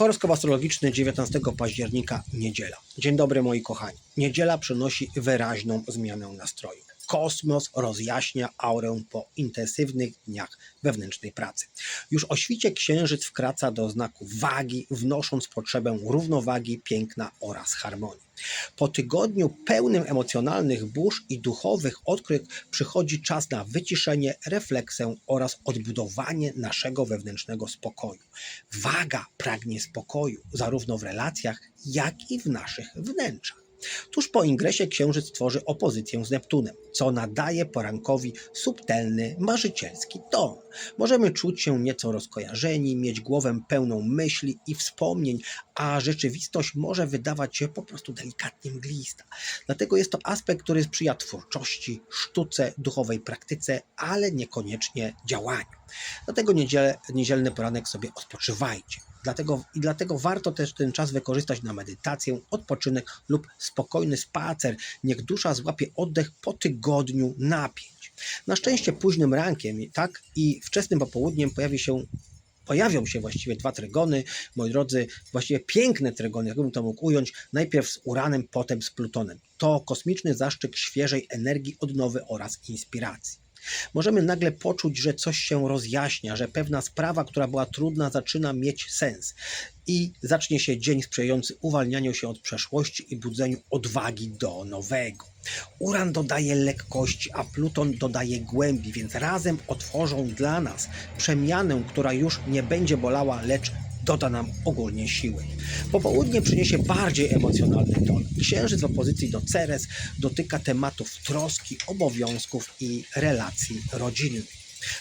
Horoskop astrologiczny 19 października, niedziela. Dzień dobry moi kochani. Niedziela przynosi wyraźną zmianę nastroju. Kosmos rozjaśnia aurę po intensywnych dniach wewnętrznej pracy. Już o świcie księżyc wkraca do znaku wagi, wnosząc potrzebę równowagi, piękna oraz harmonii. Po tygodniu pełnym emocjonalnych burz i duchowych odkryć przychodzi czas na wyciszenie, refleksję oraz odbudowanie naszego wewnętrznego spokoju. Waga pragnie spokoju, zarówno w relacjach, jak i w naszych wnętrzach. Tuż po ingresie księżyc tworzy opozycję z Neptunem, co nadaje porankowi subtelny, marzycielski ton. Możemy czuć się nieco rozkojarzeni, mieć głowę pełną myśli i wspomnień, a rzeczywistość może wydawać się po prostu delikatnie mglista. Dlatego jest to aspekt, który sprzyja twórczości, sztuce, duchowej praktyce, ale niekoniecznie działaniu. Dlatego niedzielny poranek sobie odpoczywajcie. Dlatego, I dlatego warto też ten czas wykorzystać na medytację, odpoczynek lub spokojny spacer. Niech dusza złapie oddech po tygodniu napięć. Na szczęście późnym rankiem tak i wczesnym popołudniem pojawi się pojawią się właściwie dwa trygony, moi drodzy, właściwie piękne trygony, jakbym to mógł ująć, najpierw z Uranem, potem z Plutonem. To kosmiczny zaszczyt świeżej energii, odnowy oraz inspiracji. Możemy nagle poczuć, że coś się rozjaśnia, że pewna sprawa, która była trudna, zaczyna mieć sens i zacznie się dzień sprzyjający uwalnianiu się od przeszłości i budzeniu odwagi do nowego. Uran dodaje lekkości, a Pluton dodaje głębi, więc razem otworzą dla nas przemianę, która już nie będzie bolała, lecz doda nam ogólnie siły. Popołudnie przyniesie bardziej emocjonalny ton. Księżyc w opozycji do Ceres dotyka tematów troski, obowiązków i relacji rodzinnych.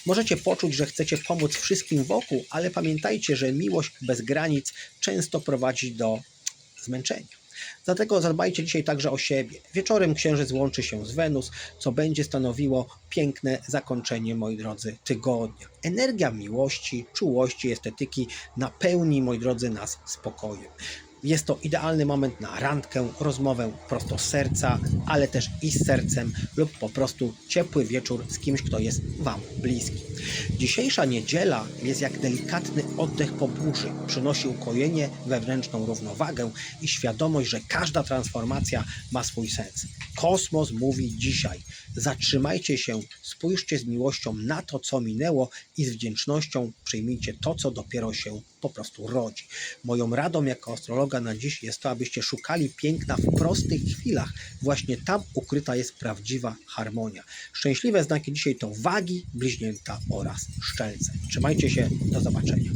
Możecie poczuć, że chcecie pomóc wszystkim wokół, ale pamiętajcie, że miłość bez granic często prowadzi do zmęczenia. Dlatego zadbajcie dzisiaj także o siebie. Wieczorem księżyc łączy się z Wenus, co będzie stanowiło piękne zakończenie, moi drodzy, tygodnia. Energia miłości, czułości, estetyki napełni, moi drodzy, nas spokojem. Jest to idealny moment na randkę, rozmowę prosto z serca, ale też i z sercem, lub po prostu ciepły wieczór z kimś, kto jest Wam bliski. Dzisiejsza niedziela jest jak delikatny oddech po burzy. Przynosi ukojenie, wewnętrzną równowagę i świadomość, że każda transformacja ma swój sens. Kosmos mówi dzisiaj: zatrzymajcie się, spójrzcie z miłością na to, co minęło i z wdzięcznością przyjmijcie to, co dopiero się po prostu rodzi. Moją radą jako astrologa na dziś jest to, abyście szukali piękna w prostych chwilach. Właśnie tam ukryta jest prawdziwa harmonia. Szczęśliwe znaki dzisiaj to wagi, bliźnięta oraz szczelce. Trzymajcie się, do zobaczenia.